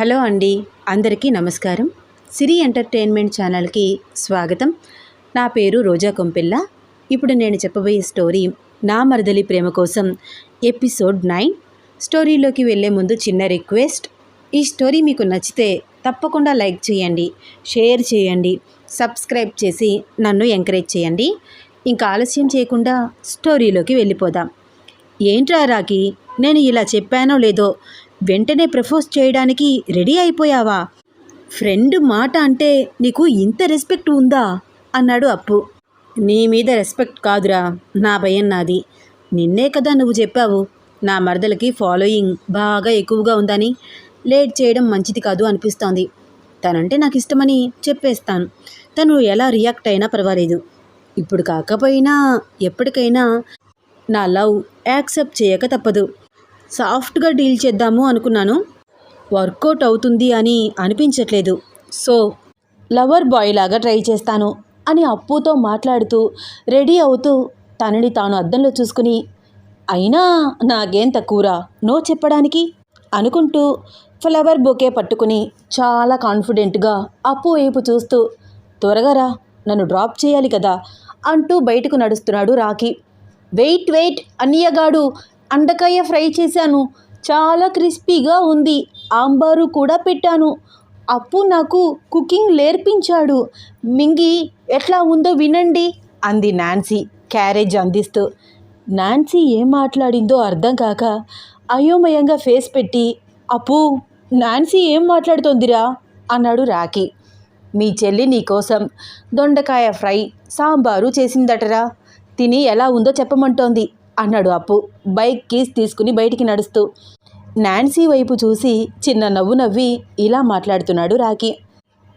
Hello అండి అందరికీ నమస్కారం. సిరి ఎంటర్టైన్మెంట్ ఛానల్కి స్వాగతం. నా పేరు రోజా కొంపిల్ల. ఇప్పుడు నేను చెప్పబోయే స్టోరీ నా మరదలి ప్రేమ కోసం ఎపిసోడ్ నైన్. స్టోరీలోకి వెళ్ళే ముందు చిన్న రిక్వెస్ట్. ఈ స్టోరీ మీకు నచ్చితే తప్పకుండా లైక్ చేయండి షేర్ చేయండి సబ్స్క్రైబ్ చేసి నన్ను ఎంకరేజ్ చేయండి. ఇంకా ఆలస్యం చేయకుండా స్టోరీలోకి వెళ్ళిపోదాం. ఏంట్రా రాకి నేను ఇలా చెప్పానో లేదో వెంటనే ప్రపోజ్ చేయడానికి రెడీ అయిపోయావా? ఫ్రెండ్ మాట అంటే నీకు ఇంత రెస్పెక్ట్ ఉందా? అన్నాడు అప్పు. నీ మీద రెస్పెక్ట్ కాదురా నా భయం నాది. నిన్నే కదా నువ్వు చెప్పావు నా మరదలకి ఫాలోయింగ్ బాగా ఎక్కువగా ఉందని. లేట్ చేయడం మంచిది కాదు అనిపిస్తోంది. తనంటే నాకు ఇష్టమని చెప్పేస్తాను. తను ఎలా రియాక్ట్ అయినా పర్వాలేదు. ఇప్పుడు కాకపోయినా ఎప్పటికైనా నా లవ్ యాక్సెప్ట్ చేయక తప్పదు. సాఫ్ట్గా డీల్ చేద్దాము అనుకున్నాను. వర్కౌట్ అవుతుంది అని అనిపించట్లేదు. సో లవర్ బాయ్ లాగా ట్రై చేస్తాను అని అప్పుతో మాట్లాడుతూ రెడీ అవుతూ తనని తాను అద్దంలో చూసుకుని అయినా నాకేం తక్కువరా? నో చెప్పడానికి? అనుకుంటూ ఫ్లవర్ బొకే పట్టుకుని చాలా కాన్ఫిడెంట్గా అప్పు వైపు చూస్తూ త్వరగా రా నన్ను డ్రాప్ చేయాలి కదా అంటూ బయటకు నడుస్తున్నాడు రాఖీ. వెయిట్ వెయిట్ అన్నయ్యగాడు అండకాయ ఫ్రై చేశాను. చాలా క్రిస్పీగా ఉంది. ఆంబారు కూడా పెట్టాను. అప్పు నాకు కుకింగ్ నేర్పించాడు. మింగి ఎట్లా ఉందో వినండి అంది నాన్సీ క్యారేజ్ అందిస్తూ. నాన్సీ ఏం మాట్లాడిందో అర్థం కాక అయోమయంగా ఫేస్ పెట్టి అప్పు నాన్సీ ఏం మాట్లాడుతోందిరా? అన్నాడు రాఖీ. మీ చెల్లి నీకోసం దొండకాయ ఫ్రై సాంబారు చేసిందటరా? తిని ఎలా ఉందో చెప్పమంటోంది. అన్నాడు అప్పు. బైక్ కీస్ తీసుకుని బయటికి నడుస్తూ. నాన్సీ వైపు చూసి చిన్న నవ్వు నవ్వి ఇలా మాట్లాడుతున్నాడు Rakhi.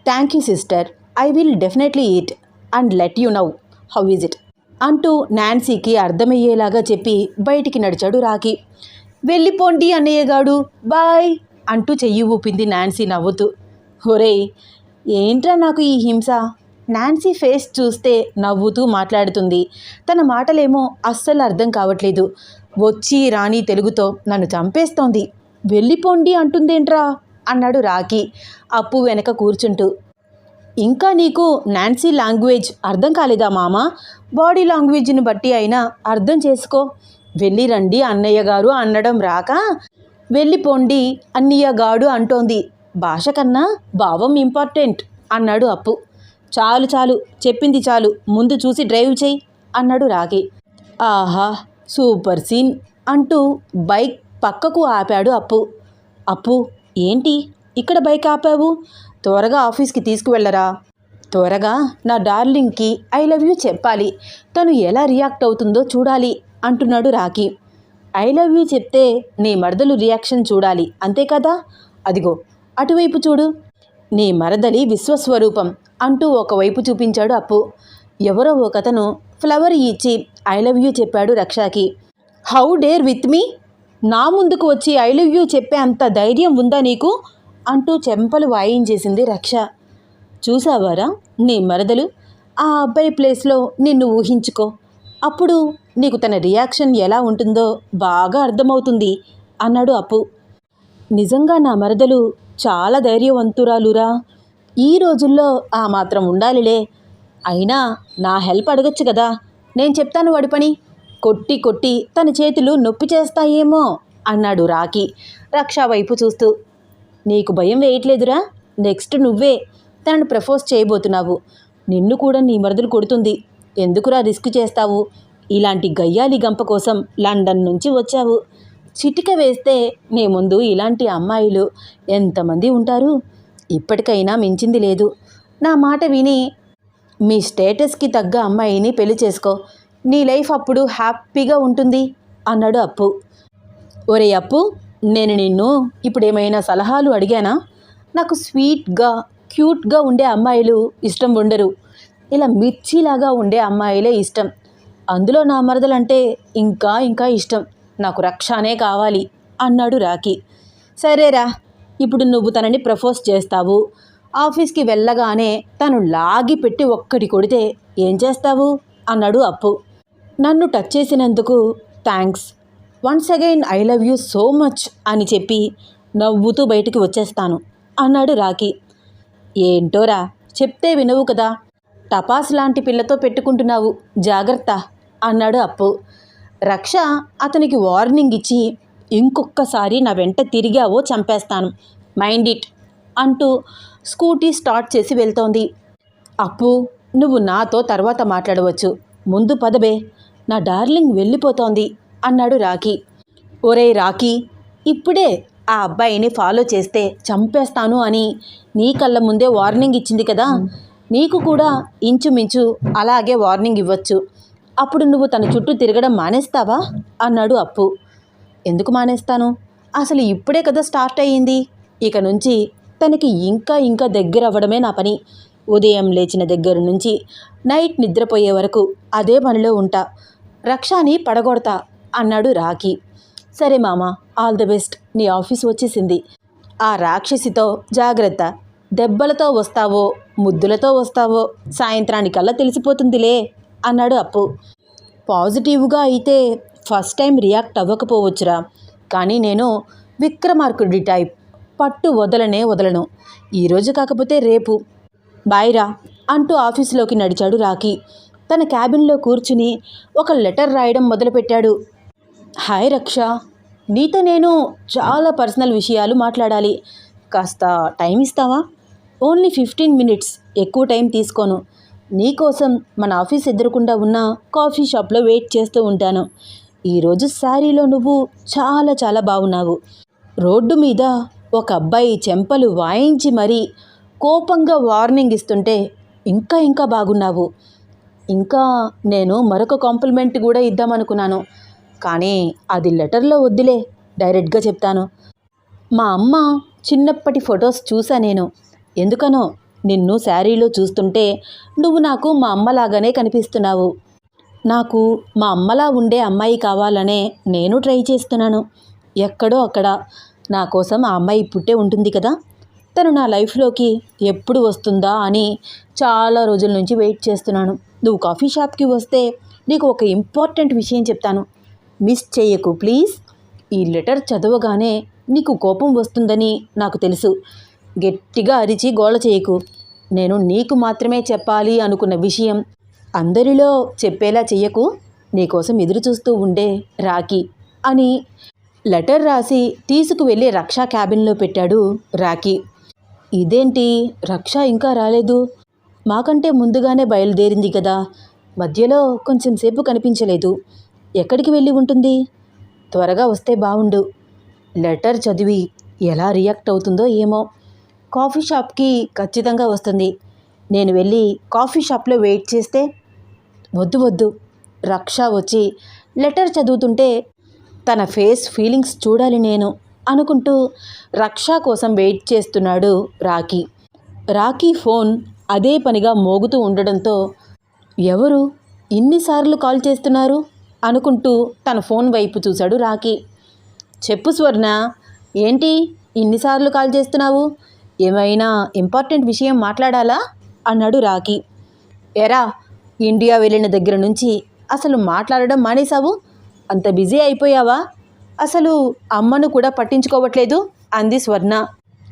Thank you sister. I will definitely eat and let you know how is it? అంటూ నాన్సీకి అర్థమయ్యేలాగా చెప్పి బయటికి నడిచాడు రాఖీ. వెళ్ళిపోండి అన్నయ్యగాడు. బాయ్ అంటూ చెయ్యి ఊపింది నాన్సీ నవ్వుతూ. ఒరేయ్ ఏంట్రా నాకు ఈ హింస? నాన్సీ ఫేస్ చూస్తే నవ్వుతూ మాట్లాడుతుంది. తన మాటలేమో అస్సలు అర్థం కావట్లేదు. వచ్చి రాణి తెలుగుతో నన్ను చంపేస్తోంది. వెళ్ళిపోండి అంటుందేంట్రా? అన్నాడు రాఖీ అప్పు వెనక కూర్చుంటూ. ఇంకా నీకు నాన్సీ లాంగ్వేజ్ అర్థం కాలేదా మామ? బాడీ లాంగ్వేజ్ని బట్టి అయినా అర్థం చేసుకో. వెళ్ళి రండి అన్నయ్య గారు అనడం రాక? వెళ్ళిపోండి అన్నయ్య గాడు అంటోంది. భాష కన్నా భావం ఇంపార్టెంట్ అన్నాడు అప్పు. చాలు చాలు చెప్పింది చాలు. ముందు చూసి డ్రైవ్ చేయి అన్నాడు రాగి. ఆహా సూపర్ సీన్ అంటూ బైక్ పక్కకు ఆపాడు అప్పు. అప్పు ఏంటి? ఇక్కడ బైక్ ఆపావు? త్వరగా ఆఫీస్కి తీసుకువెళ్ళరా? త్వరగా నా డార్లింగ్కి ఐ లవ్ యూ చెప్పాలి. తను ఎలా రియాక్ట్ అవుతుందో చూడాలి అంటున్నాడు రాఖీ. ఐ లవ్ యూ చెప్తే నీ మరదలు రియాక్షన్ చూడాలి అంతే కదా? అదిగో అటువైపు చూడు. నీ మరదలి విశ్వస్వరూపం. అంటూ ఒకవైపు చూపించాడు అప్పు. ఎవరో ఒకతను ఫ్లవర్ ఇచ్చి ఐ లవ్ యూ చెప్పాడు రక్షాకి. How dare with me? నా ముందుకు వచ్చి ఐ లవ్ యూ చెప్పే అంత ధైర్యం ఉందా నీకు? అంటూ చెంపలు వాయించేసింది రక్ష. చూసావారా నీ మరదలు? ఆ అబ్బాయి ప్లేస్లో నిన్ను ఊహించుకో. అప్పుడు నీకు తన రియాక్షన్ ఎలా ఉంటుందో బాగా అర్థమవుతుంది అన్నాడు అప్పు. నిజంగా నా మరదలు చాలా ధైర్యవంతురాలురా. ఈ రోజుల్లో ఆ మాత్రం ఉండాలిలే. అయినా నా హెల్ప్ అడగచ్చు కదా. నేను చెప్తాను వాడి పని. కొట్టి కొట్టి తన చేతులు నొప్పి చేస్తాయేమో అన్నాడు రాకి రక్షా వైపు చూస్తూ. నీకు భయం వేయట్లేదురా. నెక్స్ట్ నువ్వే. తనను ప్రపోజ్ చేయబోతున్నావు. నిన్ను కూడా నీ మరదలు కొడుతుంది. ఎందుకురా రిస్క్ చేస్తావు? ఇలాంటి గయ్యాలి గంప కోసం లండన్ నుంచి వచ్చావు. చిటిక వేస్తే నీ ముందు ఇలాంటి అమ్మాయిలు ఎంతమంది ఉంటారు? ఇప్పటికైనా మించింది లేదు. నా మాట విని మీ స్టేటస్కి తగ్గ అమ్మాయిని పెళ్ళి చేసుకో. నీ లైఫ్ అప్పుడు హ్యాపీగా ఉంటుంది అన్నాడు అప్పు. ఒరే అప్పు నేను నిన్ను ఇప్పుడు ఏమైనా సలహాలు అడిగానా? నాకు స్వీట్గా క్యూట్గా ఉండే అమ్మాయిలు ఇష్టం ఉండరు. ఇలా మిర్చిలాగా ఉండే అమ్మాయిలే ఇష్టం. అందులో నా మరదలంటే ఇంకా ఇంకా ఇష్టం. నాకు రక్షానే కావాలి అన్నాడు రాఖీ. సరేరా ఇప్పుడు నువ్వు తనని ప్రపోజ్ చేస్తావు. ఆఫీస్కి వెళ్ళగానే తను లాగి పెట్టి ఒక్కటి కొడితే ఏం చేస్తావు? అన్నాడు అప్పు. నన్ను టచ్ చేసినందుకు thanks once again I love you so much అని చెప్పి నవ్వుతూ బయటికి వచ్చేస్తాను అన్నాడు రాకీ ఏంటోరా చెప్తే వినవు కదా. టపాస్ లాంటి పిల్లతో పెట్టుకుంటున్నావు. జాగ్రత్త అన్నాడు అప్పు. రక్ష అతనికి వార్నింగ్ ఇచ్చి ఇంకొక్కసారి నా వెంట తిరిగావో చంపేస్తాను. మైండ్ ఇట్ అంటూ స్కూటీ స్టార్ట్ చేసి వెళ్తోంది. అప్పు నువ్వు నాతో తర్వాత మాట్లాడవచ్చు. ముందు పదబే. నా డార్లింగ్ వెళ్ళిపోతోంది అన్నాడు రాఖీ. ఒరే రాఖీ ఇప్పుడే ఆ అబ్బాయిని ఫాలో చేస్తే చంపేస్తాను అని నీ కళ్ళ ముందే వార్నింగ్ ఇచ్చింది కదా? నీకు కూడా ఇంచుమించు అలాగే వార్నింగ్ ఇవ్వచ్చు. అప్పుడు నువ్వు తన చుట్టూ తిరగడం మానేస్తావా? అన్నాడు అప్పు. ఎందుకు మానేస్తాను? అసలు ఇప్పుడే కదా స్టార్ట్ అయ్యింది. ఇక నుంచి తనకి ఇంకా ఇంకా దగ్గర అవ్వడమే నా పని. ఉదయం లేచిన దగ్గర నుంచి నైట్ నిద్రపోయే వరకు అదే పనిలో ఉంటా. రక్షాని పడగొడతా అన్నాడు రాఖి. సరే మామ ఆల్ ద బెస్ట్. నీ ఆఫీస్ వచ్చేసింది. ఆ రాక్షసితో జాగ్రత్త. దెబ్బలతో వస్తావో ముద్దులతో వస్తావో సాయంత్రానికల్లా తెలిసిపోతుందిలే అన్నాడు అప్పు. పాజిటివ్గా అయితే ఫస్ట్ టైం రియాక్ట్ అవ్వకపోవచ్చురా. కానీ నేను విక్రమార్కుడి టైప్. పట్టు వదలనే వదలను. ఈరోజు కాకపోతే రేపు. బాయ్రా అంటూ ఆఫీసులోకి నడిచాడు రాకీ తన క్యాబిన్లో కూర్చుని ఒక లెటర్ రాయడం మొదలుపెట్టాడు. హాయ్ రక్ష. నీతో నేను చాలా పర్సనల్ విషయాలు మాట్లాడాలి. కాస్త టైం ఇస్తావా? Only fifteen minutes. ఎక్కువ టైం తీసుకోను. నీకోసం మన ఆఫీస్ ఎదురకుండా ఉన్న కాఫీ షాప్లో వెయిట్ చేస్తూ ఉంటాను. ఈరోజు శారీలో నువ్వు చాలా చాలా బాగున్నావు. రోడ్డు మీద ఒక అబ్బాయి చెంపలు వాయించి మరీ కోపంగా వార్నింగ్ ఇస్తుంటే ఇంకా ఇంకా బాగున్నావు. ఇంకా నేను మరొక కాంప్లిమెంట్ కూడా ఇద్దామనుకున్నాను. కానీ అది లెటర్లో వద్దులే డైరెక్ట్గా చెప్తాను. మా అమ్మ చిన్నప్పటి ఫొటోస్ చూసా నేను. ఎందుకనో నిన్ను శారీలో చూస్తుంటే నువ్వు నాకు మా అమ్మలాగానే కనిపిస్తున్నావు. నాకు మా అమ్మలా ఉండే అమ్మాయి కావాలనే నేను ట్రై చేస్తున్నాను. ఎక్కడో అక్కడ. నా కోసం ఆ అమ్మాయి పుట్టే ఉంటుంది కదా. తను నా లైఫ్లోకి ఎప్పుడు వస్తుందా అని చాలా రోజుల నుంచి వెయిట్ చేస్తున్నాను. నువ్వు కాఫీ షాప్కి వస్తే నీకు ఒక ఇంపార్టెంట్ విషయం చెప్తాను. మిస్ చేయకు ప్లీజ్. ఈ లెటర్ చదవగానే నీకు కోపం వస్తుందని నాకు తెలుసు. గట్టిగా అరిచి గోల చేయకు. నేను నీకు మాత్రమే చెప్పాలి అనుకున్న విషయం అందరిలో చెప్పేలా చెయ్యకు నీకోసం ఎదురు చూస్తూ ఉండే రాఖీ అని లెటర్ రాసి తీసుకువెళ్ళి రక్షా క్యాబిన్లో పెట్టాడు రాఖీ. ఇదేంటి? రక్ష ఇంకా రాలేదు. మాకంటే ముందుగానే బయలుదేరింది కదా మధ్యలో కొంచెం సేపు కనిపించలేదు. ఎక్కడికి వెళ్ళి ఉంటుంది? త్వరగా వస్తే బావుండు. లెటర్ చదివి ఎలా రియాక్ట్ అవుతుందో ఏమో. కాఫీ షాప్కి ఖచ్చితంగా వస్తుంది. నేను వెళ్ళి కాఫీ షాప్లో వెయిట్ చేస్తే వద్దు వద్దు. రక్ష వచ్చి లెటర్ చదువుతుంటే తన ఫేస్ ఫీలింగ్స్ చూడాలి నేను అనుకుంటూ రక్ష కోసం వెయిట్ చేస్తున్నాడు రాకీ రాకీ ఫోన్ అదే పనిగా మోగుతూ ఉండడంతో ఎవరు ఇన్నిసార్లు కాల్ చేస్తున్నారు అనుకుంటూ తన ఫోన్ వైపు చూశాడు రాకీ చెప్పు స్వర్ణ ఏంటి ఇన్నిసార్లు కాల్ చేస్తున్నావు? ఏమైనా ఇంపార్టెంట్ విషయం మాట్లాడాలా? అన్నాడు రాకీ ఎరా ఇండియా వెళ్ళిన దగ్గర నుంచి అసలు మాట్లాడడం మానేశావు? అంత బిజీ అయిపోయావా? అసలు అమ్మను కూడా పట్టించుకోవట్లేదు అంది స్వర్ణ.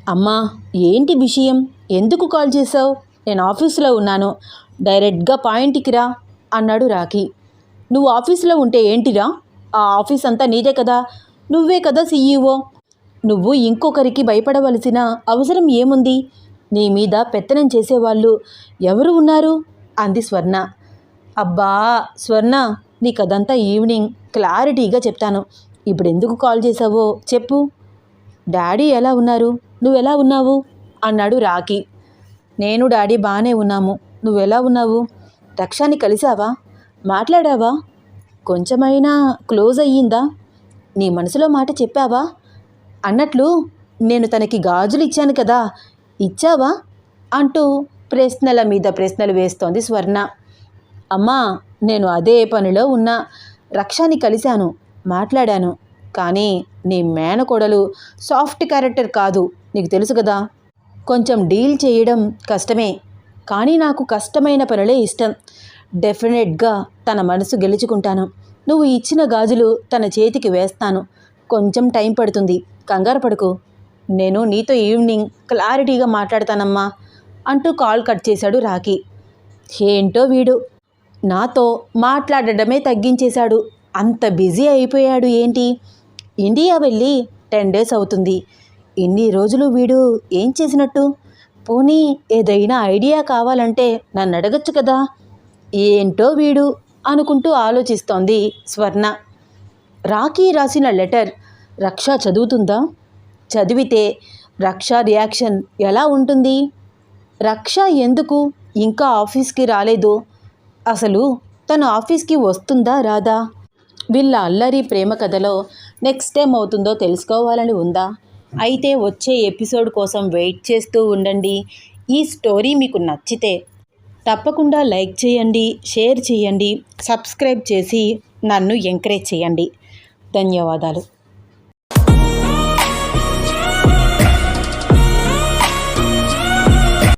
అమ్మా ఏంటి విషయం? ఎందుకు కాల్ చేశావు? నేను ఆఫీసులో ఉన్నాను. డైరెక్ట్గా పాయింట్కి రా అన్నాడు రాఖీ. నువ్వు ఆఫీసులో ఉంటే ఏంటిరా? ఆ ఆఫీస్ అంతా నీదే కదా? నువ్వే కదా సీఈఓ? నువ్వు ఇంకొకరికి భయపడవలసిన అవసరం ఏముంది? నీ మీద పెత్తనం చేసేవాళ్ళు ఎవరు ఉన్నారు? అంది స్వర్ణ. అబ్బా స్వర్ణ నీకు అదంతా ఈవినింగ్. క్లారిటీగా చెప్తాను. ఇప్పుడు ఎందుకు కాల్ చేసావో చెప్పు. డాడీ ఎలా ఉన్నారు? నువ్వెలా ఉన్నావు? అన్నాడు రాకీ నేను డాడీ బాగానే ఉన్నాము. నువ్వెలా ఉన్నావు? రక్షాని కలిసావా మాట్లాడావా? కొంచెమైనా క్లోజ్ అయ్యిందా? నీ మనసులో మాట చెప్పావా? అన్నట్లు నేను తనకి గాజులు ఇచ్చాను కదా. ఇచ్చావా? అంటూ ప్రశ్నల మీద ప్రశ్నలు వేస్తోంది స్వర్ణ. అమ్మా నేను అదే పనిలో ఉన్నా. రక్షాని కలిశాను మాట్లాడాను. కానీ నీ మేనకోడలు సాఫ్ట్ క్యారెక్టర్ కాదు నీకు తెలుసు కదా. కొంచెం డీల్ చేయడం కష్టమే కానీ నాకు కష్టమైన పనులే ఇష్టం. డెఫినెట్గా తన మనసు గెలుచుకుంటాను. నువ్వు ఇచ్చిన గాజులు తన చేతికి వేస్తాను. కొంచెం టైం పడుతుంది. కంగారు పడుకు. నేను నీతో ఈవినింగ్ క్లారిటీగా మాట్లాడతానమ్మా. అంటూ కాల్ కట్ చేశాడు రాఖీ. ఏంటో వీడు? నాతో మాట్లాడడమే తగ్గించేశాడు. అంత బిజీ అయిపోయాడు ఏంటి? ఇండియా వెళ్ళి టెన్ డేస్ అవుతుంది. ఇన్ని రోజులు వీడు ఏం చేసినట్టు? పోనీ ఏదైనా ఐడియా కావాలంటే నన్ను అడగచ్చు కదా? ఏంటో వీడు? అనుకుంటూ ఆలోచిస్తోంది స్వర్ణ. రాఖీ రాసిన లెటర్ రక్ష చదువుతుందా? చదివితే రక్ష రియాక్షన్ ఎలా ఉంటుంది? రక్ష ఎందుకు? ఇంకా ఆఫీస్కి రాలేదు. అసలు తను ఆఫీస్కి వస్తుందా రాదా? వీళ్ళ అల్లరి ప్రేమ కథలో నెక్స్ట్ టైం అవుతుందో తెలుసుకోవాలని ఉందా? అయితే వచ్చే ఎపిసోడ్ కోసం వెయిట్ చేస్తూ ఉండండి. ఈ స్టోరీ మీకు నచ్చితే తప్పకుండా లైక్ చేయండి షేర్ చేయండి సబ్స్క్రైబ్ చేసి నన్ను ఎంకరేజ్ చేయండి. ధన్యవాదాలు.